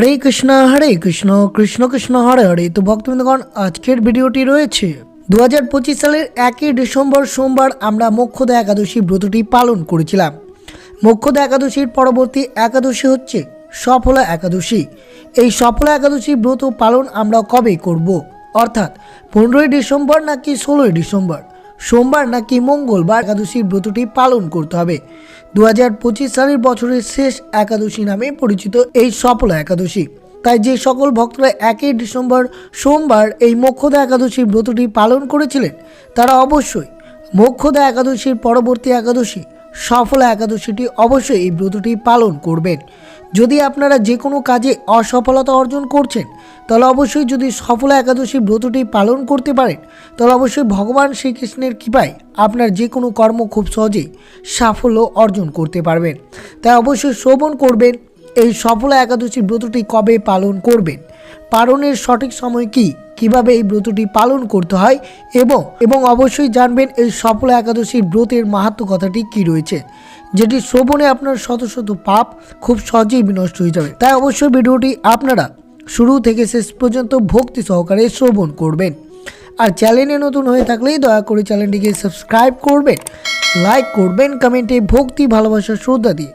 হরে কৃষ্ণ হরে কৃষ্ণ কৃষ্ণ কৃষ্ণ, হরে হরে। তো ভক্তবৃন্দগণ, আজকের ভিডিওটি রয়েছে। দু হাজার পঁচিশ সালের একই ডিসেম্বর সোমবার আমরা মোক্ষদা একাদশী ব্রতটি পালন করেছিলাম। মোক্ষদা একাদশীর পরবর্তী একাদশী হচ্ছে সফলা একাদশী। এই সফলা একাদশী ব্রত পালন আমরা কবে করব? অর্থাৎ পনেরোই ডিসেম্বর নাকি ষোলোই ডিসেম্বর? সোমবার নাকি মঙ্গলবার একাদশীর ব্রতটি পালন করতে হবে। দু হাজার পঁচিশ সালের বছরের শেষ একাদশী নামে পরিচিত এই সফলা একাদশী। তাই যে সকল ভক্তরা একই ডিসেম্বর সোমবার এই মোক্ষদা একাদশীর ব্রতটি পালন করেছিলেন, তারা অবশ্যই মোক্ষদা একাদশীর পরবর্তী একাদশী, সফলা একাদশীটি অবশ্যই এই ব্রতটি পালন করবেন। যদি আপনারা যে কোনো কাজে অসফলতা অর্জন করছেন, তাহলে অবশ্যই যদি সফলা একাদশী ব্রতটি পালন করতে পারেন, তাহলে অবশ্যই ভগবান শ্রীকৃষ্ণের কৃপায় আপনার যে কোনো কর্ম খুব সহজেই সাফল্য অর্জন করতে পারবেন। তাই অবশ্যই শ্রবণ করবেন, এই সফলা একাদশী ব্রতটি কবে পালন করবেন, পালনের সঠিক সময় কি, কীভাবে এই ব্রতটি পালন করতে হয় এবং এবং অবশ্যই জানবেন এই সফলা একাদশীর ব্রতের মাহাত্ম কথাটি কি রয়েছে। যেটি শ্রবণে আপনার শত শত পাপ খুব সহজেই বিনষ্ট হয়ে যাবে। তাই অবশ্যই ভিডিওটি আপনারা শুরু থেকে শেষ পর্যন্ত ভক্তি সহকারে শ্রবণ করবেন। আর চ্যানেলে নতুন হয়ে থাকলেই দয়া করে চ্যানেলটিকে সাবস্ক্রাইব করবেন, লাইক করবেন, কমেন্টে ভক্তি, ভালোবাসা, শ্রদ্ধা দিয়ে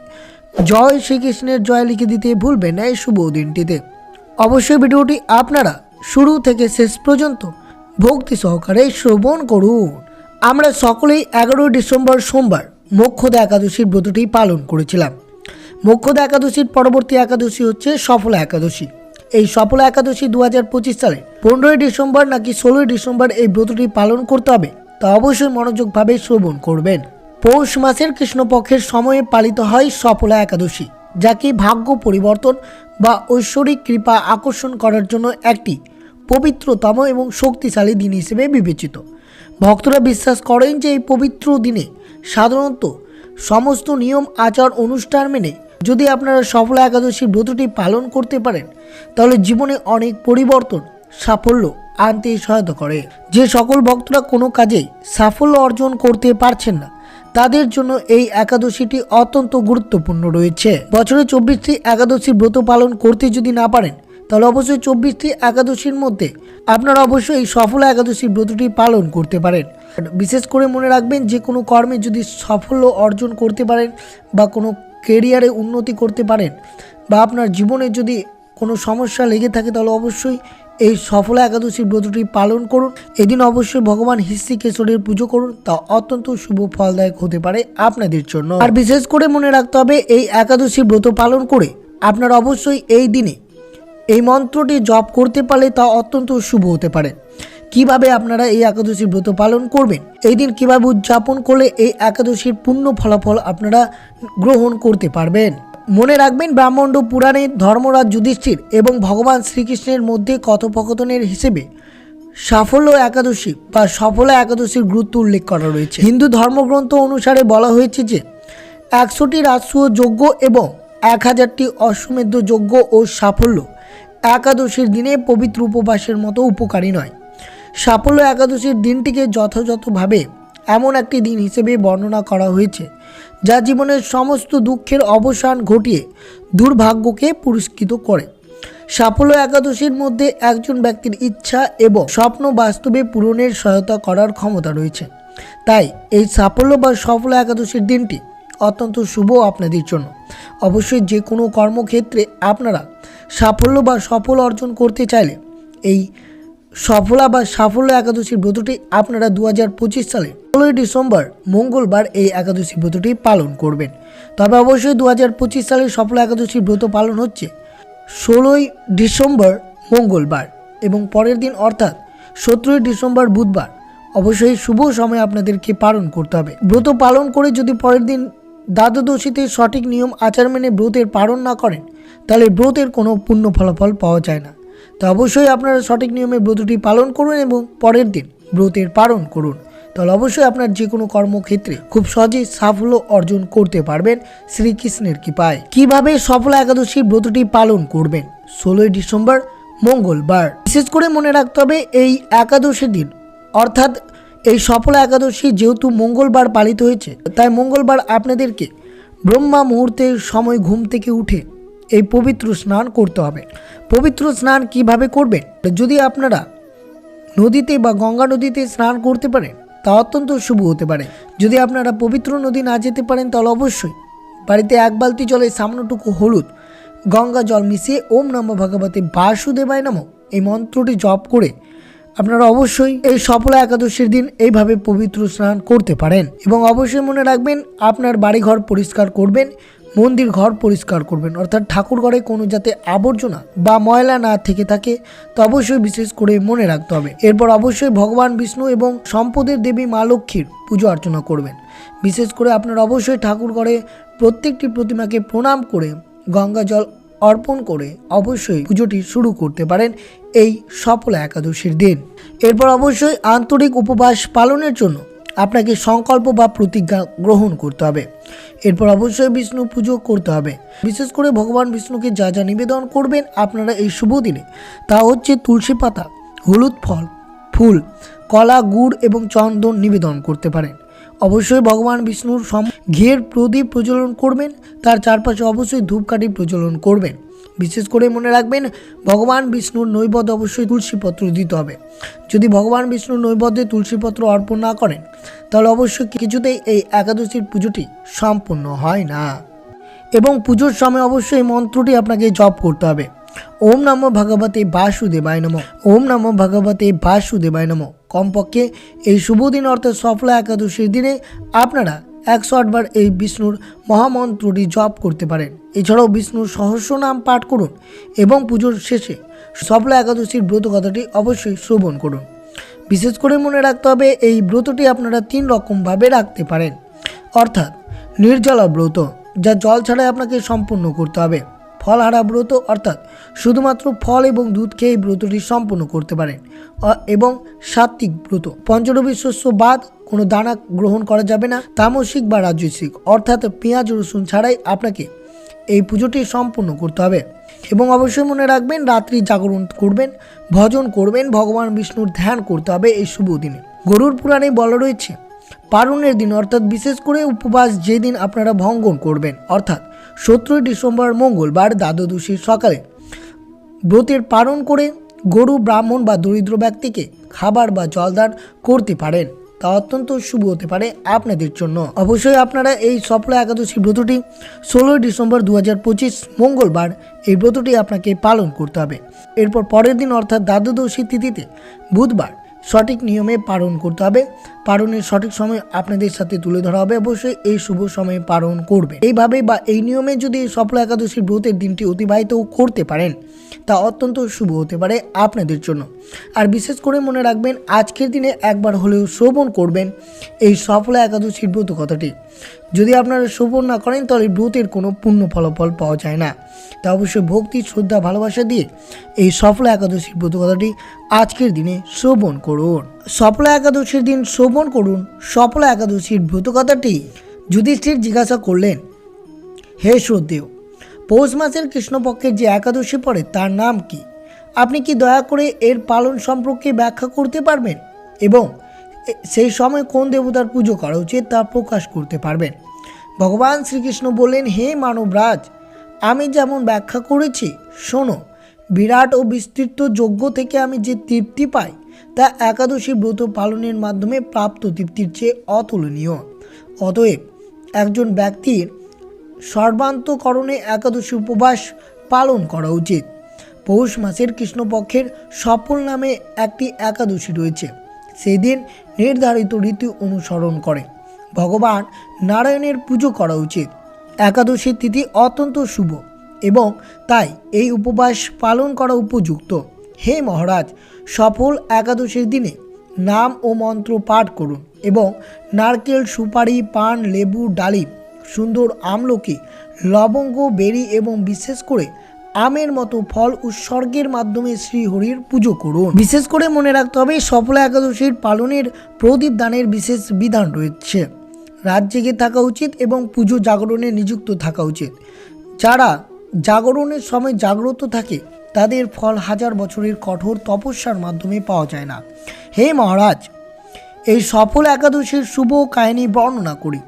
জয় শ্রীকৃষ্ণের জয় লিখে দিতে ভুলবেন না এই শুভ দিনটিতে। অবশ্যই ভিডিওটি আপনারা শুরু থেকে শেষ পর্যন্ত ভক্তি সহকারে শ্রবণ করুন। আমরা সকলেই এগারোই ডিসেম্বর সোমবার মোক্ষদা একাদশীর ব্রতটি পালন করেছিলাম। মোক্ষদা একাদশীর পরবর্তী একাদশী হচ্ছে সফলা একাদশী। এই সফলা একাদশী দু হাজার পঁচিশ সালে পনেরোই ডিসেম্বর নাকি ষোলোই ডিসেম্বর এই ব্রতটি পালন করতে হবে, তা অবশ্যই মনোযোগভাবে শ্রবণ করবেন। পৌষ মাসের কৃষ্ণপক্ষের সময়ে পালিত হয় সফলা একাদশী যাকে ভাগ্য পরিবর্তন বা ঐশ্বরিক কৃপা আকর্ষণ করার জন্য একটি পবিত্রতম এবং শক্তিশালী দিন হিসেবে বিবেচিত। ভক্তরা বিশ্বাস করেন যে এই পবিত্র দিনে সাধারণত সমস্ত নিয়ম, আচার, অনুষ্ঠান মেনে যদি আপনারা সফল একাদশী ব্রতটি পালন করতে পারেন, তাহলে জীবনে অনেক পরিবর্তন, সাফল্য আনতে সহায়তা করে। যে সকল ভক্তরা কোনো কাজে সাফল্য অর্জন করতে পারছেন না, তাদের জন্য এই একাদশীটি অত্যন্ত গুরুত্বপূর্ণ রয়েছে। বছরে চব্বিশটি একাদশী ব্রত পালন করতে যদি না পারেন তাহলে অবশ্যই চব্বিশটি একাদশীর মধ্যে আপনারা অবশ্যই এই সফল একাদশীর ব্রতটি পালন করতে পারেন। বিশেষ করে মনে রাখবেন যে কোনো কর্মে যদি সাফল্য অর্জন করতে পারেন বা কোনো কেরিয়ারে উন্নতি করতে পারেন বা আপনার জীবনে যদি কোনো সমস্যা লেগে থাকে তাহলে অবশ্যই এই সফলা একাদশীর ব্রতটি পালন করুন। এদিন অবশ্যই ভগবান কেশরের পুজো করুন। তা অত্যন্ত শুভ ফলদায়ক হতে পারে আপনাদের জন্য। আর বিশেষ করে মনে রাখতে হবে, এই একাদশী ব্রত পালন করে আপনারা অবশ্যই এই দিনে এই মন্ত্রটি জপ করতে পারলে তা অত্যন্ত শুভ হতে পারে। কীভাবে আপনারা এই একাদশী ব্রত পালন করবেন? এই দিন কীভাবে উদযাপন করলে এই একাদশীর পূর্ণ ফলাফল আপনারা গ্রহণ করতে পারবেন? মনে রাখবেন, ব্রাহ্মণ্ড পুরাণে ধর্মরাজ যুধিষ্ঠির এবং ভগবান শ্রীকৃষ্ণের মধ্যে কথোপকথনের হিসেবে সাফল্য একাদশী বা সফলা একাদশীর গুরুত্ব উল্লেখ করা রয়েছে। হিন্দু ধর্মগ্রন্থ অনুসারে বলা হয়েছে যে, একশোটি রাজসূয় যজ্ঞ এবং এক হাজারটি অশ্বমেধ যজ্ঞ ও সাফল্য একাদশীর দিনে পবিত্র উপবাসের মতো উপকারী নয়। সাফল্য একাদশীর দিনটিকে যথাযথভাবে এমন একটি দিন হিসেবে বর্ণনা করা হয়েছে, যা জীবনের সমস্ত দুঃখের অবসান ঘটিয়ে দুর্ভাগ্যকে পুরস্কৃত করে। সাফল্য একাদশীর মধ্যে একজন ব্যক্তির ইচ্ছা এবং স্বপ্ন বাস্তবে পূরণের সহায়তা করার ক্ষমতা রয়েছে। তাই এই সাফল্য বা সফল একাদশীর দিনটি অত্যন্ত শুভ আপনাদের জন্য। অবশ্যই যে কোনো কর্মক্ষেত্রে আপনারা সাফল্য বা সফল অর্জন করতে চাইলে এই সফলা বা সাফল্য একাদশীর ব্রতটি আপনারা দু হাজার পঁচিশ সালে ষোলোই ডিসেম্বর মঙ্গলবার এই একাদশী ব্রতটি পালন করবেন। তবে অবশ্যই দু হাজার পঁচিশ সালের সফল একাদশী ব্রত পালন হচ্ছে ষোলোই ডিসেম্বর মঙ্গলবার এবং পরের দিন অর্থাৎ সতেরোই ডিসেম্বর বুধবার। অবশ্যই শুভ সময় আপনাদেরকে পালন করতে হবে। ব্রত পালন করে যদি পরের দিন দ্বাদশীতে সঠিক নিয়ম আচার মেনে ব্রতের পালন না করেন, তাহলে ব্রতের কোনো পূর্ণ ফলাফল পাওয়া যায় না। তো অবশ্যই আপনারা সঠিক নিয়মে ব্রতটি পালন করুন এবং পরের দিন ব্রতের পালন করুন। তাহলে অবশ্যই আপনার যে কোনো কর্মক্ষেত্রে খুব সহজেই সাফল্য অর্জন করতে পারবেন শ্রীকৃষ্ণের কৃপায়। কীভাবে সফল একাদশীর ব্রতটি পালন করবেন? ষোলোই ডিসেম্বর, মঙ্গলবার। বিশেষ করে মনে রাখতে হবে, এই একাদশী দিন, অর্থাৎ এই সফল একাদশী যেহেতু মঙ্গলবার পালিত হয়েছে, তাই মঙ্গলবার আপনাদেরকে ব্রহ্মা মুহূর্তের সময় ঘুম থেকে উঠে এই পবিত্র স্নান করতে হবে। পবিত্র স্নান কীভাবে করবেন? যদি আপনারা নদীতে বা গঙ্গা নদীতে স্নান করতে পারেন, তা অত্যন্ত শুভ হতে পারে। যদি আপনারা পবিত্র নদী না যেতে পারেন, তাহলে অবশ্যই বাড়িতে এক বালতি জলে সামান্যটুকু হলুদ, গঙ্গা জল মিশিয়ে ওম নম ভগবতে বাসুদেবায় নম এই মন্ত্রটি জপ করে আপনারা অবশ্যই এই সফলা একাদশীর দিন এইভাবে পবিত্র স্নান করতে পারেন এবং অবশ্যই মনে রাখবেন আপনার বাড়িঘর পরিষ্কার করবেন, মন্দির ঘর পরিষ্কার করবেন, অর্থাৎ ঠাকুর ঘরে কোনো যাতে আবর্জনা বা ময়লা না থেকে থাকে, তো অবশ্যই বিশেষ করে মনে রাখতে হবে। এরপর অবশ্যই ভগবান বিষ্ণু এবং সম্পদের দেবী মা লক্ষ্মীর পুজো অর্চনা করবেন। বিশেষ করে আপনার অবশ্যই ঠাকুর ঘরে প্রত্যেকটি প্রতিমাকে প্রণাম করে গঙ্গা জল অর্পণ করে অবশ্যই পুজোটি শুরু করতে পারেন এই সফল একাদশীর দিন। এরপর অবশ্যই আন্তরিক উপবাস পালনের জন্য আপনাকে সংকল্প বা প্রতিজ্ঞা গ্রহণ করতে হবে। এরপর অবশ্যই বিষ্ণু পুজো করতে হবে। বিশেষ করে ভগবান বিষ্ণুকে যা যা নিবেদন করবেন আপনারা এই শুভ দিনে তা হচ্ছে তুলসী পাতা, হলুদ ফল, ফুল, কলা, গুড় এবং চন্দন নিবেদন করতে পারেন। অবশ্যই ভগবান বিষ্ণুর সম ঘিয়ের প্রদীপ প্রজ্বলন করবেন, তার চারপাশে অবশ্যই ধূপকাঠি প্রজ্বলন করবেন। বিশেষ করে মনে রাখবেন, ভগবান বিষ্ণুর নৈবদ্য অবশ্যই তুলসীপত্র দিতে হবে। যদি ভগবান বিষ্ণুর নৈবদ্যে তুলসীপত্র অর্পণ না করেন, তাহলে অবশ্যই কিছুতেই এই একাদশীর পুজোটি সম্পূর্ণ হয় না। এবং পুজোর সময় অবশ্যই মন্ত্রটি আপনাকে জপ করতে হবে। ওম নম ভগবতে বাসুদেবায় নম। ওম নম ভগবতে বাসুদেবায় নম। কমপক্ষে এই শুভ দিন অর্থাৎ সফলা একাদশীর দিনে আপনারা একশো আটবার এই বিষ্ণুর মহামন্ত্রটি জপ করতে পারেন। এছাড়াও বিষ্ণুর সহস্র নাম পাঠ করুন এবং পুজোর শেষে সফলা একাদশীর ব্রত কথাটি অবশ্যই শ্রবণ করুন। বিশেষ করে মনে রাখতে হবে, এই ব্রতটি আপনারা তিন রকমভাবে রাখতে পারেন। অর্থাৎ নির্জলা ব্রত, যা জল ছাড়াই আপনাকে সম্পূর্ণ করতে হবে। ফলহারা ব্রত, অর্থাৎ শুধুমাত্র ফল এবং দুধ খেয়ে ব্রতটি সম্পূর্ণ করতে পারেন। এবং সাত্বিক ব্রত, পঞ্চরবি শস্য বাদ কোনো দানা গ্রহণ করা যাবে না, তামসিক বা রাজস্বিক অর্থাৎ পেঁয়াজ, রসুন ছাড়াই আপনাকে এই পুজোটি সম্পূর্ণ করতে হবে। এবং অবশ্যই মনে রাখবেন, রাত্রি জাগরণ করবেন, ভজন করবেন, ভগবান বিষ্ণুর ধ্যান করতে হবে এই শুভ দিনে। গরুর পুরাণে বলা রয়েছে পারণের দিন, অর্থাৎ বিশেষ করে উপবাস যেদিন আপনারা ভঙ্গন করবেন, অর্থাৎ সতেরোই ডিসেম্বর মঙ্গলবার দ্বাদশীর সকালে ব্রতের পালন করে গরু, ব্রাহ্মণ বা দরিদ্র ব্যক্তিকে খাবার বা জলদান করতে পারেন। তা অত্যন্ত শুভ হতে পারে আপনাদের জন্য। অবশ্যই আপনারা এই সফল একাদশী ব্রতটি ষোলোই ডিসেম্বর দু হাজার পঁচিশ মঙ্গলবার এই ব্রতটি আপনাকে পালন করতে হবে। এরপর পরের দিন অর্থাৎ দ্বাদশী তিথিতে বুধবার সঠিক নিয়মে পালন করতে হবে। পালনের সঠিক সময় আপনাদের সাথে তুলে ধরা হবে। অবশ্যই এই শুভ সময়ে পালন করবে। এইভাবে বা এই নিয়মে যদি সফল একাদশীর ব্রতের দিনটি অতিবাহিত করতে পারেন তা অত্যন্ত শুভ হতে পারে আপনাদের জন্য। আর বিশেষ করে মনে রাখবেন, আজকের দিনে একবার হলেও শ্রবণ করবেন এই সফল একাদশীর ব্রত কথাটি। যদি আপনারা শ্রবণ না করেন, তাহলে ব্রতের কোনো পূর্ণ ফলাফল পাওয়া যায় না। তা অবশ্যই ভক্তি, শ্রদ্ধা, ভালোবাসা দিয়ে এই সফল একাদশীর ব্রত কথাটি আজকের দিনে শ্রবণ করুন। সফলা একাদশীর দিন শ্রবণ করুন। সফলা একাদশীর ব্রত কথাটি যুধিষ্ঠির জিজ্ঞাসা করলেন, হে শ্রদ্ধেয় পৌষ মাসের কৃষ্ণপক্ষের যে একাদশী পড়ে, তার নাম কি? আপনি কি দয়া করে এর পালন সম্পর্কে ব্যাখ্যা করতে পারবেন? এবং সেই সময় কোন দেবতার পুজো করা উচিত তা প্রকাশ করতে পারবেন? ভগবান শ্রীকৃষ্ণ বললেন, হে মানবরাজ, আমি যেমন ব্যাখ্যা করেছি, শোনো, বিরাট ও বিস্তৃত যজ্ঞ থেকে আমি যে তৃপ্তি পাই, তা একাদশী ব্রত পালনের মাধ্যমে প্রাপ্ত তৃপ্তির চেয়ে অতুলনীয়। অতএব একজন ব্যক্তির সর্বান্তকরণে একাদশী উপবাস পালন করা উচিত। পৌষ মাসের কৃষ্ণপক্ষের সফল নামে একটি একাদশী রয়েছে। সেই দিন নির্ধারিত রীতি অনুসরণ করে। ভগবান নারায়ণের পুজো করা উচিত। একাদশীর তিথি অত্যন্ত শুভ এবং তাই এই উপবাস পালন করা উপযুক্ত। হে মহারাজ, সফল একাদশীর দিনে নাম ও মন্ত্র পাঠ করুন এবং নারকেল সুপারি, পান, লেবু, ডালিম সুন্দর আমলকি, লবঙ্গ, বেরি এবং বিশেষ করে আমের মতো ফল উৎসর্গের মাধ্যমে শ্রীহরির পুজো করুন। বিশেষ করে মনে রাখতে হবে, সফলা একাদশীর পালনের প্রদীপ দানের বিশেষ বিধান রয়েছে। রাত জেগে থাকা উচিত এবং পুজো জাগরণে নিযুক্ত থাকা উচিত। যারা জাগরণের সময় জাগ্রত থাকে, তাদের ফল হাজার বছরের কঠোর তপস্যার মাধ্যমে পাওয়া যায় না। হে মহারাজ, এই সফল একাদশীর শুভ কাহিনী বর্ণনা করি।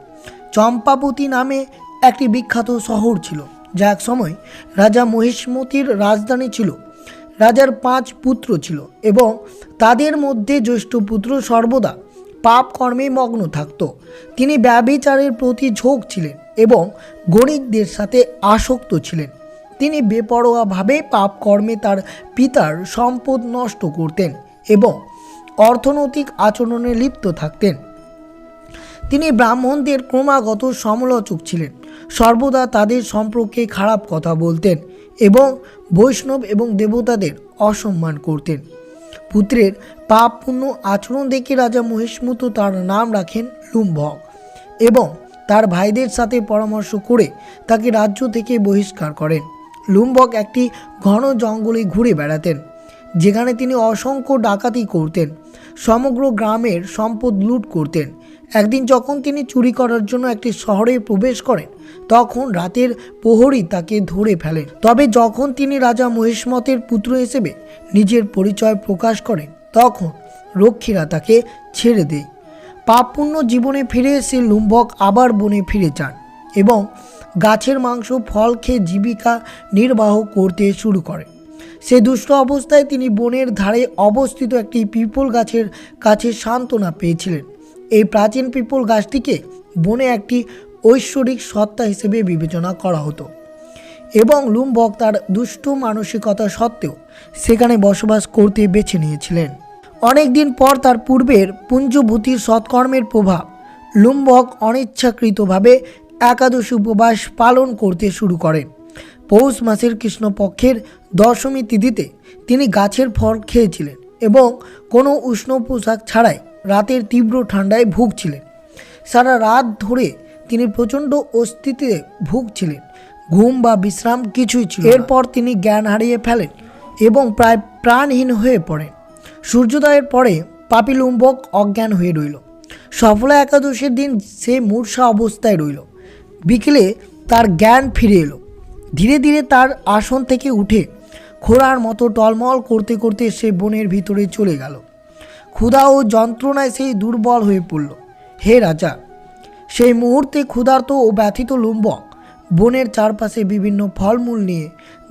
চম্পাবতী নামে একটি বিখ্যাত শহর ছিল, যা এক সময় রাজা মহিষ্মতির রাজধানী ছিল। রাজার পাঁচ পুত্র ছিল এবং তাদের মধ্যে জ্যেষ্ঠ পুত্র সর্বদা পাপ কর্মে মগ্ন থাকত। তিনি ব্যবিচারের প্রতি ঝোঁক ছিলেন এবং গণিকদের সাথে আসক্ত ছিলেন। তিনি বেপরোয়াভাবে পাপ কর্মে তার পিতার সম্পদ নষ্ট করতেন এবং অর্থনৈতিক আচরণে লিপ্ত থাকতেন। তিনি ব্রাহ্মণদের ক্রমাগত সমালোচক ছিলেন। সর্বদা তাদের সম্পর্কে খারাপ কথা বলতেন এবং বৈষ্ণব এবং দেবতাদের অসম্মান করতেন। পুত্রের পাপ পাপপূর্ণ আচরণ দেখে রাজা মহিষ্মুত তার নাম রাখেন লুম্ভক এবং তার ভাইদের সাথে পরামর্শ করে তাকে রাজ্য থেকে বহিষ্কার করেন। লুম্বক একটি ঘন জঙ্গলে ঘুরে বেড়াতেন, যেখানে তিনি অসংখ্য ডাকাতি করতেন, সমগ্র গ্রামের সম্পদ লুট করতেন। একদিন যখন তিনি চুরি করার জন্য একটি শহরে প্রবেশ করেন, তখন রাতের প্রহরী তাকে ধরে ফেলেন। তবে যখন তিনি রাজা মহিষ্মতের পুত্র হিসেবে নিজের পরিচয় প্রকাশ করেন, তখন রক্ষীরা তাকে ছেড়ে দেয়। পাপপূর্ণ জীবনে ফিরে এসে লুম্বক আবার বনে ফিরে যান এবং গাছের মাংস, ফল খেয়ে জীবিকা নির্বাহ করতে শুরু করেন সে দুষ্ট অবস্থায় তিনি বনের ধারে অবস্থিত একটি পিপল গাছের কাছে সান্ত্বনা পেয়েছিলেন। এই প্রাচীন পিপল গাছটিকে বনে একটি ঐশ্বরিক সত্তা হিসেবে বিবেচনা করা হতো। এবং লুম্বক তার দুষ্ট মানসিকতা সত্ত্বেও সেখানে বসবাস করতে বেছে নিয়েছিলেন। অনেক দিন পর তার পূর্বের পুঞ্জভূতির সৎকর্মের প্রভাব লুম্বক অনিচ্ছাকৃতভাবে একাদশী উপবাস পালন করতে শুরু করেন। পৌষ মাসের কৃষ্ণপক্ষের দশমী তিথিতে তিনি গাছের ফল খেয়েছিলেন এবং কোনো উষ্ণ পোশাক ছাড়াই রাতের তীব্র ঠান্ডায় ভুগছিলেন। সারা রাত ধরে তিনি প্রচণ্ড অস্তিত্বে ভুগছিলেন। ঘুম বা বিশ্রাম কিছুই ছিল এরপর তিনি জ্ঞান হারিয়ে ফেলেন এবং প্রায় প্রাণহীন হয়ে পড়েন। সূর্যোদয়ের পরে পাপি লুম্বক অজ্ঞান হয়ে রইল। সফলা একাদশীর দিন সে মূর্ষা অবস্থায় রইল। বিকেলে তার জ্ঞান ফিরে এলো। ধীরে ধীরে তার আসন থেকে উঠে ঘোড়ার মতো টলমল করতে করতে সে বনের ভিতরে চলে গেল। ক্ষুধা ও যন্ত্রণায় সেই দুর্বল হয়ে পড়ল। হে রাজা, সেই মুহূর্তে ক্ষুধার্ত ও ব্যথিত লুম্বক বনের চারপাশে বিভিন্ন ফলমূল নিয়ে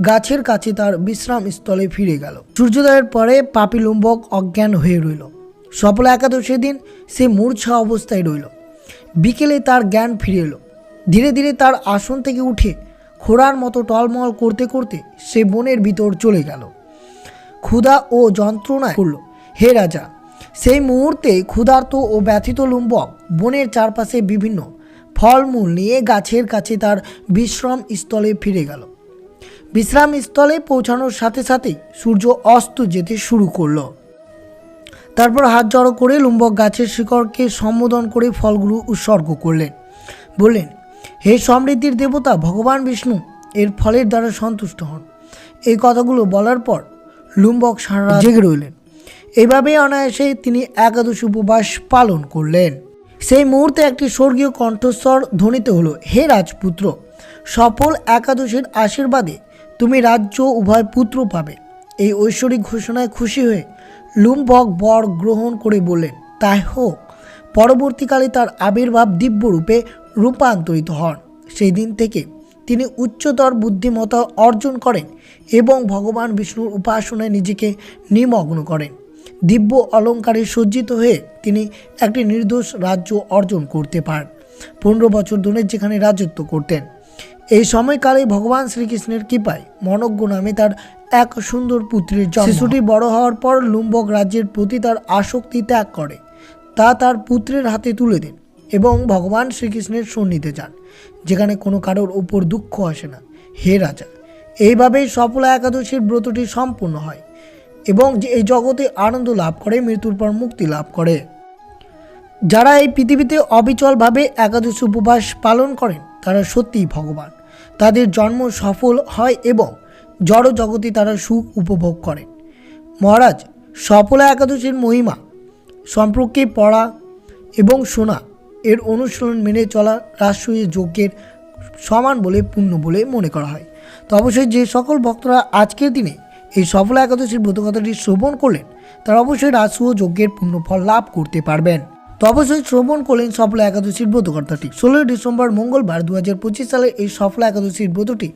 গাছের কাছে তার বিশ্রাম স্থলে ফিরে গেল। সূর্যোদয়ের পরে পাপি লুম্বক অজ্ঞান হয়ে রইল। সফলা একাদশীর দিন সে মূর্ছা অবস্থায় রইল। বিকেলে তার জ্ঞান ফিরে এলো। ধীরে ধীরে তার আসন থেকে উঠে খোড়ার মতো টলমল করতে করতে সে বনের ভিতর চলে গেল। ক্ষুধা ও যন্ত্রণায় করল হে রাজা সেই মুহূর্তে ক্ষুধার্ত ও ব্যথিত লুম্বক বনের চারপাশে বিভিন্ন ফলমূল নিয়ে গাছের কাছে তার বিশ্রাম স্থলে ফিরে গেল। বিশ্রাম স্থলে পৌঁছানোর সাথে সাথে সূর্য অস্ত যেতে শুরু করল। তারপর হাত জড়ো করে লুম্বক গাছের শিকড়কে সম্বোধন করে ফলগুলো উৎসর্গ করলেন। বললেন, হে সমৃদ্ধির দেবতা, ভগবান বিষ্ণু, এর ফলের দ্বারা সন্তুষ্ট হন। এই কথাগুলো বলার পর লুম্বক সারা জেগে রইলেন। এইভাবে অনায়াসে তিনি একাদশ উপবাস পালন করলেন। সেই মুহূর্তে একটি স্বর্গীয় কণ্ঠস্বর ধ্বনিত হলো, হে রাজপুত্র, সফল একাদশীর আশীর্বাদে তুমি রাজ্য উভয় পুত্র পাবে। এই ঐশ্বরিক ঘোষণায় খুশি হয়ে লুম্বক বর গ্রহণ করে বললেন, তাই হোক, পরবর্তীকালে তার আবির্ভাব দিব্যরূপে রূপান্তরিত হন। সেই দিন থেকে তিনি উচ্চতর বুদ্ধিমত্তা অর্জন করেন এবং ভগবান বিষ্ণুর উপাসনায় নিজেকে নিমগ্ন করেন। দিব্য অলঙ্কারে সজ্জিত হয়ে তিনি একটি নির্দোষ রাজ্য অর্জন করতে পারেন পনেরো বছর ধরে যেখানে রাজত্ব করতেন। এই সময়কালে ভগবান শ্রীকৃষ্ণের কৃপায় মনজ্ঞ নামে তার এক সুন্দর পুত্রের জন্ম শিশুটি বড় হওয়ার পর লুম্বক রাজ্যের প্রতি তার আসক্তি ত্যাগ করে। তা তার পুত্রের হাতে তুলে দেন এবং ভগবান শ্রীকৃষ্ণের সন্নিধে যান, যেখানে কোনো কারোর উপর দুঃখ আসে না। হে রাজা, এইভাবেই সফলা একাদশীর ব্রতটি সম্পূর্ণ হয়। এবং যে এই জগতে আনন্দ লাভ করে, মৃত্যুর পর মুক্তি লাভ করে। যারা এই পৃথিবীতে অবিচলভাবে একাদশ উপবাস পালন করেন, তারা সত্যিই ভগবান। তাদের জন্ম সফল হয় এবং জড় জগতে তারা সুখ উপভোগ করেন। মহারাজ, সফলা একাদশীর মহিমা সম্পর্কে পড়া এবং শোনা, এর অনুশীলন মেনে চলা রাষ্ট্রীয় যজ্ঞের সমান বলে পূর্ণ বলে মনে করা হয়। তো অবশ্যই যে সকল ভক্তরা আজকের দিনে এই সফল একাদশীর ব্রতকথাটি শ্রবণ করলেন তারা অবশ্যই রাষ্ট্রীয় যজ্ঞের পূর্ণ ফল লাভ করতে পারবেন। তো অবশ্যই শ্রবণ করলেন সফল একাদশীর ব্রতকর্তাটি ষোলোই ডিসেম্বর মঙ্গলবার দু হাজার পঁচিশ সালে এই সফল একাদশীর ব্রতটি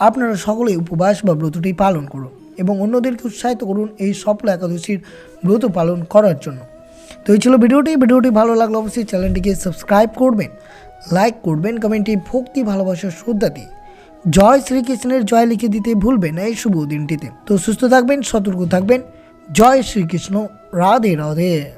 আপনারা সকলেই উপবাস বা ব্রতটি পালন করুন এবং অন্যদেরকে উৎসাহিত করুন এই সফল একাদশীর ব্রত পালন করার জন্য। তো এই ছিল ভিডিওটি। ভিডিওটি ভালো লাগলে অবশ্যই চ্যানেলটিকে সাবস্ক্রাইব করবেন, লাইক করবেন, কমেন্টে ভক্তি ভালোবাসার শ্রদ্ধা দিয়ে জয় শ্রীকৃষ্ণের জয় লিখে দিতে ভুলবেন এই শুভ দিনটিতে। তো সুস্থ থাকবেন, সতর্ক থাকবেন। জয় শ্রীকৃষ্ণ, রাধে রাধে।